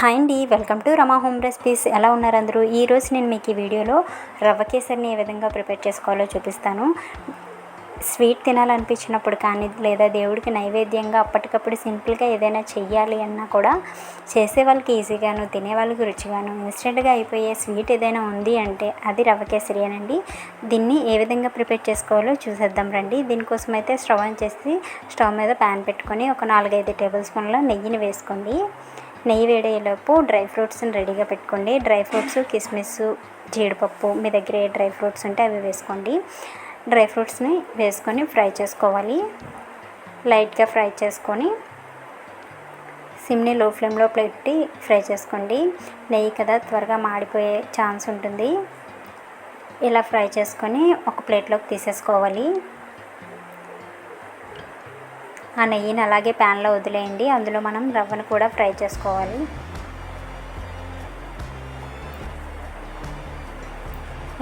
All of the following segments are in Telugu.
హాయ్ అండి. Welcome to Rama home recipes. ఎలా ఉన్నారు అందరూ? ఈరోజు నేను మీకు ఈ వీడియోలో రవ్వ కేసరిని ఏ విధంగా ప్రిపేర్ చేసుకోవాలో చూపిస్తాను. స్వీట్ తినాలనిపించినప్పుడు కానీ లేదా దేవుడికి నైవేద్యంగా అప్పటికప్పుడు సింపుల్గా ఏదైనా చెయ్యాలి అన్నా కూడా చేసే వాళ్ళకి ఈజీగాను తినే వాళ్ళకి రుచిగాను ఇన్స్టెంట్గా అయిపోయే స్వీట్ ఏదైనా ఉంది అంటే అది రవ్వ కేసరి అనండి దీన్ని ఏ విధంగా ప్రిపేర్ చేసుకోవాలో చూసేద్దాం రండి. దీనికోసం అయితే స్టవ్ ఆన్ చేసి స్టవ్ మీద ప్యాన్ పెట్టుకొని ఒక నాలుగైదు టేబుల్ స్పూన్ల నెయ్యిని వేసుకోండి. నెయ్యి వేడేలోపు డ్రై ఫ్రూట్స్ని రెడీగా పెట్టుకోండి. డ్రై ఫ్రూట్స్ కిస్మిస్ జీడిపప్పు మీ దగ్గర ఏ డ్రై ఫ్రూట్స్ ఉంటే అవి వేసుకోండి. డ్రై ఫ్రూట్స్ని వేసుకొని ఫ్రై చేసుకోవాలి. లైట్గా ఫ్రై చేసుకొని సిమ్ని లో ఫ్లేమ్లో పెట్టి ఫ్రై చేసుకోండి. నెయ్యి కదా త్వరగా మాడిపోయే ఛాన్స్ ఉంటుంది. ఇలా ఫ్రై చేసుకొని ఒక ప్లేట్లోకి తీసేసుకోవాలి. ఆ నెయ్యిని అలాగే ప్యాన్లో వదిలేయండి. అందులో మనం రవ్వను కూడా ఫ్రై చేసుకోవాలి.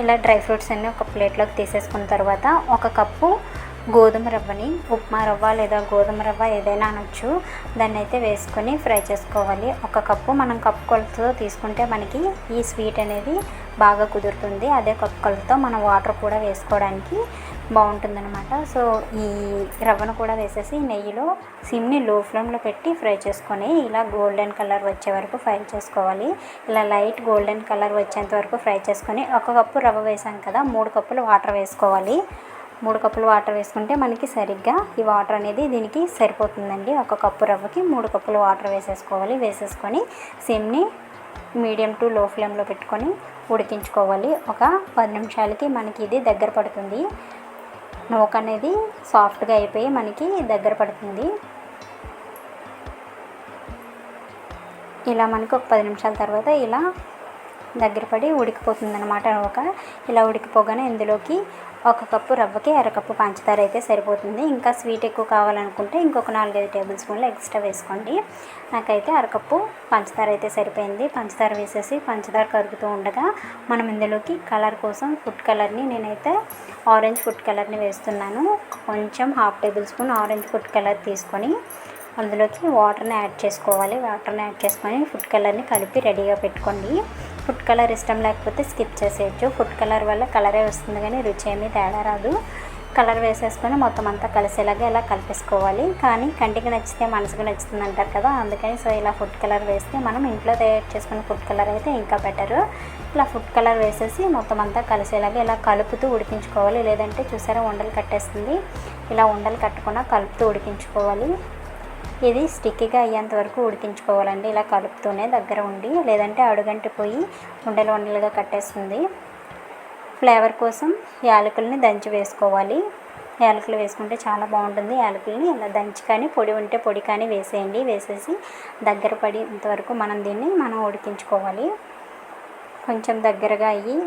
ఇలా డ్రై ఫ్రూట్స్ అన్నీ ఒక ప్లేట్లోకి తీసేసుకున్న తర్వాత ఒక కప్పు గోధుమ రవ్వని ఉప్మా రవ్వ లేదా గోధుమ రవ్వ ఏదైనా అనొచ్చు. దాన్ని అయితే వేసుకొని ఫ్రై చేసుకోవాలి. ఒక కప్పు మనం కప్పు కొలతతో తీసుకుంటే మనకి ఈ స్వీట్ అనేది బాగా కుదురుతుంది. అదే కప్పు కొలతతో మనం వాటర్ కూడా వేసుకోవడానికి బాగుంటుందన్నమాట. సో ఈ రవ్వను కూడా వేసేసి నెయ్యిలో సిమ్ని లో ఫ్లేమ్లో పెట్టి ఫ్రై చేసుకొని ఇలా గోల్డెన్ కలర్ వచ్చే వరకు ఫ్రై చేసుకోవాలి. ఇలా లైట్ గోల్డెన్ కలర్ వచ్చేంత వరకు ఫ్రై చేసుకొని ఒక కప్పు రవ్వ వేసాం కదా మూడు కప్పులు వాటర్ వేసుకోవాలి. మూడు కప్పులు వాటర్ వేసుకుంటే మనకి సరిగ్గా ఈ వాటర్ అనేది దీనికి సరిపోతుందండి. ఒక కప్పు రవ్వకి మూడు కప్పులు వాటర్ వేసేసుకోవాలి. వేసేసుకొని సిమ్ని మీడియం టు లో ఫ్లేమ్లో పెట్టుకొని ఉడికించుకోవాలి. ఒక పది నిమిషాలకి మనకి ఇది దగ్గర పడుతుంది. నూక అనేది సాఫ్ట్గా అయిపోయి మనకి దగ్గర పడుతుంది. ఇలా మనకు ఒక పది నిమిషాల తర్వాత ఇలా దగ్గర పడి ఉడికిపోతుంది అనమాట ఒక. ఇలా ఉడికిపోగానే ఇందులోకి ఒక కప్పు రవ్వకి అరకప్పు పంచదార అయితే సరిపోతుంది. ఇంకా స్వీట్ ఎక్కువ కావాలనుకుంటే ఇంకొక నాలుగైదు టేబుల్ స్పూన్లు ఎక్స్ట్రా వేసుకోండి. నాకైతే అరకప్పు పంచదార అయితే సరిపోయింది. పంచదార వేసేసి పంచదార కరుగుతూ ఉండగా మనం ఇందులోకి కలర్ కోసం ఫుడ్ కలర్ని నేనైతే ఆరెంజ్ ఫుడ్ కలర్ని వేస్తున్నాను. కొంచెం half tablespoon orange food colour తీసుకొని అందులోకి వాటర్ని యాడ్ చేసుకోవాలి. వాటర్ని యాడ్ చేసుకొని ఫుడ్ కలర్ని కలిపి రెడీగా పెట్టుకోండి. ఫుడ్ కలర్ ఇష్టం లేకపోతే స్కిప్ చేసేయచ్చు. ఫుడ్ కలర్ వల్ల కలరే వస్తుంది కానీ రుచి ఏమీ తేడా రాదు. కలర్ వేసేసుకొని మొత్తం అంతా కలిసేలాగా ఇలా కలిపేసుకోవాలి. కానీ కంటికి నచ్చితే మనసుకు నచ్చుతుంది అంటారు కదా అందుకని సో ఇలా ఫుడ్ కలర్ వేస్తే మనం ఇంట్లో తయారు చేసుకున్న ఫుడ్ కలర్ అయితే ఇంకా బెటరు. ఇలా ఫుడ్ కలర్ వేసేసి మొత్తం అంతా కలిసేలాగా ఇలా కలుపుతూ ఉడికించుకోవాలి. లేదంటే చూసారా ఉండలు కట్టేస్తుంది. ఇలా ఉండలు కట్టకుండా కలుపుతూ ఉడికించుకోవాలి. ఇది స్టిక్కీగా అయ్యేంత వరకు ఉడికించుకోవాలండి. ఇలా కలుపుతూనే దగ్గర ఉండి లేదంటే అడుగంటి పోయి ఉండలు ఉండలుగా కట్టేస్తుంది. ఫ్లేవర్ కోసం యాలకుల్ని దంచి వేసుకోవాలి. యాలకులు వేసుకుంటే చాలా బాగుంటుంది యాలకుల్ని. ఇలా దంచి కానీ పొడి ఉంటే పొడి కానీ వేసేయండి. వేసేసి దగ్గర పడేంతవరకు మనం దీన్ని మనం ఉడికించుకోవాలి. కొంచెం దగ్గరగా అయ్యి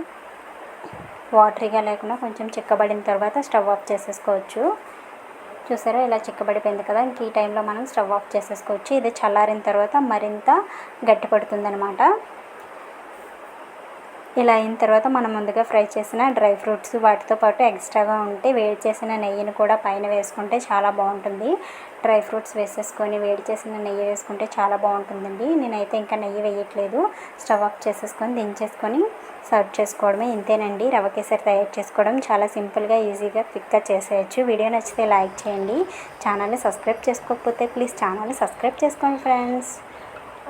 వాటరీగా లేకుండా కొంచెం చిక్కబడిన తర్వాత స్టవ్ ఆఫ్ చేసేసుకోవచ్చు. చూసారా? ఇలా చిక్కబడిపోయింది కదా. ఇంక ఈ టైంలో మనం స్టవ్ ఆఫ్ చేసేసుకోవచ్చు. ఇది చల్లారిన తర్వాత మరింత గట్టిపడుతుంది అనమాట ఇలా అయిన తర్వాత మనం ముందుగా ఫ్రై చేసిన డ్రై ఫ్రూట్స్ వాటితో పాటు ఎక్స్ట్రాగా ఉంటే వేడి చేసిన నెయ్యిని కూడా పైన వేసుకుంటే చాలా బాగుంటుంది. డ్రై ఫ్రూట్స్ వేసేసుకొని వేడి చేసిన నెయ్యి వేసుకుంటే చాలా బాగుంటుందండి. నేనైతే ఇంకా నెయ్యి వేయట్లేదు. స్టవ్ ఆఫ్ చేసేసుకొని దించేసుకొని సర్వ్ చేసుకోవడమే ఇంతేనండి. రవ కేసరి తయారు చేసుకోవడం చాలా సింపుల్గా ఈజీగా క్విక్గా చేసేయచ్చు. వీడియో నచ్చితే లైక్ చేయండి. ఛానల్ని సబ్స్క్రైబ్ చేసుకోకపోతే ప్లీజ్ ఛానల్ని సబ్స్క్రైబ్ చేసుకోండి ఫ్రెండ్స్.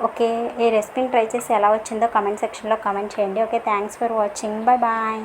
ఓకే ఈ రెసిపీని ట్రై చేసి ఎలా వచ్చిందో కమెంట్ సెక్షన్లో కమెంట్ చేయండి. Okay thanks for watching. Bye bye.